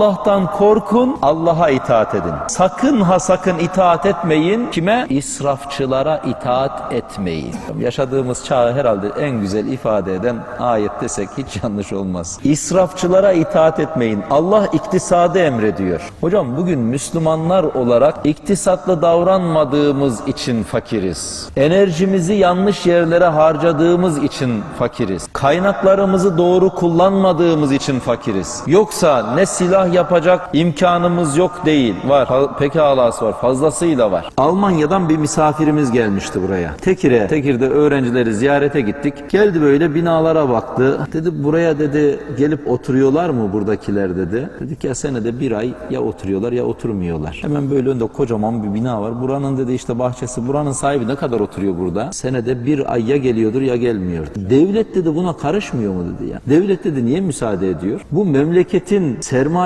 Allah'tan korkun, Allah'a itaat edin. Sakın ha sakın itaat etmeyin. Kime? İsrafçılara itaat etmeyin. Yaşadığımız çağı herhalde en güzel ifade eden ayet desek hiç yanlış olmaz. İsrafçılara itaat etmeyin. Allah iktisadı emrediyor. Hocam bugün Müslümanlar olarak iktisatlı davranmadığımız için fakiriz. Enerjimizi yanlış yerlere harcadığımız için fakiriz. Kaynaklarımızı doğru kullanmadığımız için fakiriz. Yoksa ne silah yapacak imkanımız yok değil. Var. Pekalası var. Fazlasıyla var. Almanya'dan bir misafirimiz gelmişti buraya. Tekir'e. Tekir'de öğrencileri ziyarete gittik. Geldi böyle binalara baktı. Dedi buraya dedi gelip oturuyorlar mı buradakiler dedi. Dedik ya senede bir ay ya oturuyorlar ya oturmuyorlar. Hemen böyle önde kocaman bir bina var. Buranın dedi işte bahçesi. Buranın sahibi ne kadar oturuyor burada? Senede bir ay ya geliyordur ya gelmiyordur. Devlet dedi buna karışmıyor mu dedi ya. Devlet dedi niye müsaade ediyor? Bu memleketin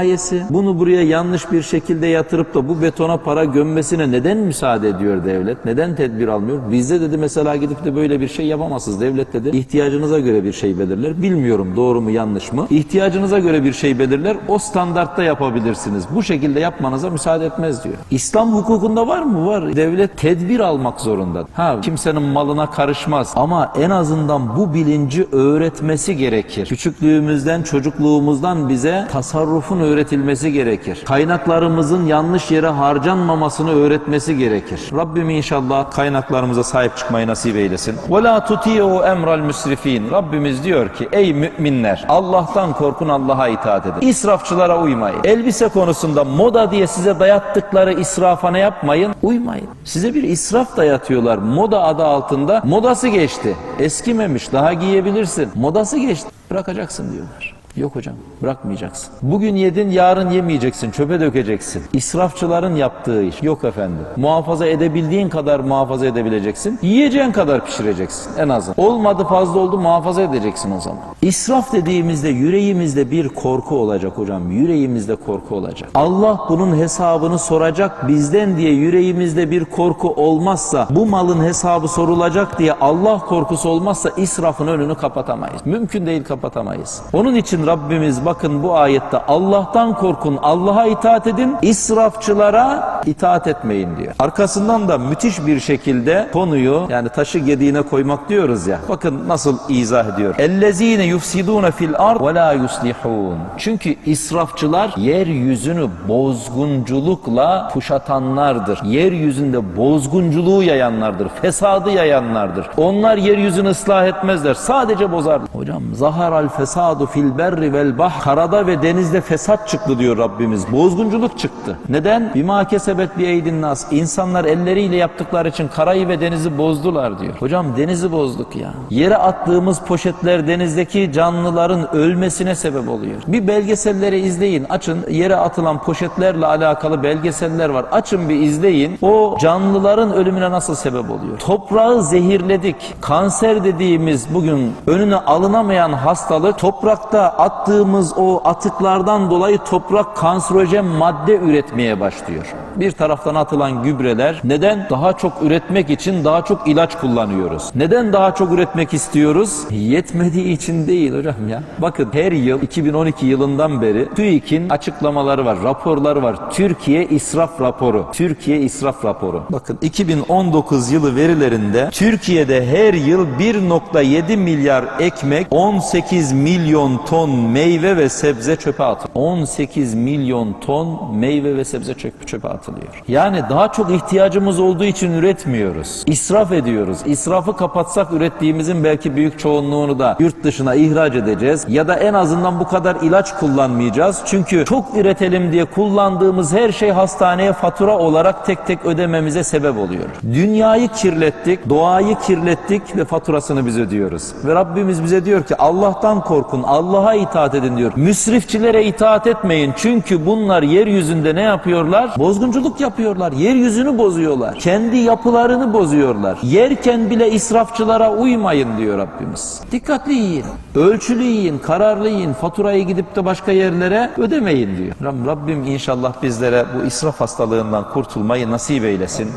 sermayesi. Bunu buraya yanlış bir şekilde yatırıp da bu betona para gömmesine neden müsaade ediyor devlet? Neden tedbir almıyor? Bizde dedi mesela gidip de böyle bir şey yapamazsınız. Devlet dedi ihtiyacınıza göre bir şey belirler. Bilmiyorum doğru mu yanlış mı? İhtiyacınıza göre bir şey belirler. O standartta yapabilirsiniz. Bu şekilde yapmanıza müsaade etmez diyor. İslam hukukunda var mı? Var. Devlet tedbir almak zorunda. Ha kimsenin malına karışmaz. Ama en azından bu bilinci öğretmesi gerekir. Küçüklüğümüzden, çocukluğumuzdan bize tasarrufun öğretilmesi gerekir. Kaynaklarımızın yanlış yere harcanmamasını öğretmesi gerekir. Rabbim inşallah kaynaklarımıza sahip çıkmayı nasip eylesin. وَلَا تُطِيعُوا اَمْرَ الْمُسْرِف۪ينَ Rabbimiz diyor ki ey müminler Allah'tan korkun Allah'a itaat edin. İsrafçılara uymayın. Elbise konusunda moda diye size dayattıkları israfa ne yapmayın? Uymayın. Size bir israf dayatıyorlar moda adı altında. Modası geçti. Eskimemiş daha giyebilirsin. Modası geçti. Bırakacaksın diyorlar. Yok hocam bırakmayacaksın. Bugün yedin yarın yemeyeceksin çöpe dökeceksin. İsrafçıların yaptığı iş. Yok efendim. Muhafaza edebildiğin kadar muhafaza edebileceksin. Yiyeceğin kadar pişireceksin en azından. Olmadı fazla oldu muhafaza edeceksin o zaman. İsraf dediğimizde yüreğimizde bir korku olacak hocam. Yüreğimizde korku olacak. Allah bunun hesabını soracak bizden diye yüreğimizde bir korku olmazsa bu malın hesabı sorulacak diye Allah korkusu olmazsa israfın önünü kapatamayız. Mümkün değil kapatamayız. Onun için Rabbimiz bakın bu ayette Allah'tan korkun, Allah'a itaat edin, israfçılara itaat etmeyin diyor. Arkasından da müthiş bir şekilde konuyu yani taşı gediğine koymak diyoruz ya. Bakın nasıl izah ediyor. Ellezine yufsidune fil ard ve la yuslihun. Çünkü israfçılar yeryüzünü bozgunculukla kuşatanlardır. Yeryüzünde bozgunculuğu yayanlardır. Fesadı yayanlardır. Onlar yeryüzünü ıslah etmezler. Sadece bozarlar. Hocam zaharal fesadu fil berri vel bah. Karada ve denizde fesat çıktı diyor Rabbimiz. Bozgunculuk çıktı. Neden? Bima kesebet bi eydin nas. İnsanlar elleriyle yaptıkları için karayı ve denizi bozdular diyor. Hocam denizi bozduk ya. Yere attığımız poşetler denizdeki canlıların ölmesine sebep oluyor. Bir belgeselleri izleyin. Açın yere atılan poşetlerle alakalı belgeseller var. Açın bir izleyin. O canlıların ölümüne nasıl sebep oluyor? Toprağı zehirledik. Kanser dediğimiz bugün önüne alınamayan hastalık toprakta attığımız o atıklardan dolayı toprak kanserojen madde üretmeye başlıyor. Bir taraftan atılan gübreler neden? Daha çok üretmek için daha çok ilaç kullanıyoruz. Neden daha çok üretmek istiyoruz? Yetmediği için değil hocam ya. Bakın her yıl 2012 yılından beri TÜİK'in açıklamaları var, raporları var. Türkiye israf raporu. Türkiye israf raporu. Bakın 2019 yılı verilerinde Türkiye'de her yıl 1.7 milyar ekmek 18 milyon ton meyve ve sebze çöpe atılıyor. 18 milyon ton meyve ve sebze çöpe, atılıyor. Yani daha çok ihtiyacımız olduğu için üretmiyoruz. İsraf ediyoruz. İsrafı kapatsak ürettiğimizin belki büyük çoğunluğunu da yurt dışına ihraç edeceğiz. Ya da en azından bu kadar ilaç kullanmayacağız. Çünkü çok üretelim diye kullandığımız her şey hastaneye fatura olarak tek tek ödememize sebep oluyor. Dünyayı kirlettik, doğayı kirlettik ve faturasını biz ödüyoruz. Ve Rabbimiz bize diyor ki Allah'tan korkun, Allah'a itaat edin diyor. Müsrifçilere itaat etmeyin. Çünkü bunlar yeryüzünde ne yapıyorlar? Bozgunculuk yapıyorlar. Yeryüzünü bozuyorlar. Kendi yapılarını bozuyorlar. Yerken bile israfçılara uymayın diyor Rabbimiz. Dikkatli yiyin. Ölçülü yiyin, kararlı yiyin. Faturayı gidip de başka yerlere ödemeyin diyor. Rabbim inşallah bizlere bu israf hastalığından kurtulmayı nasip eylesin.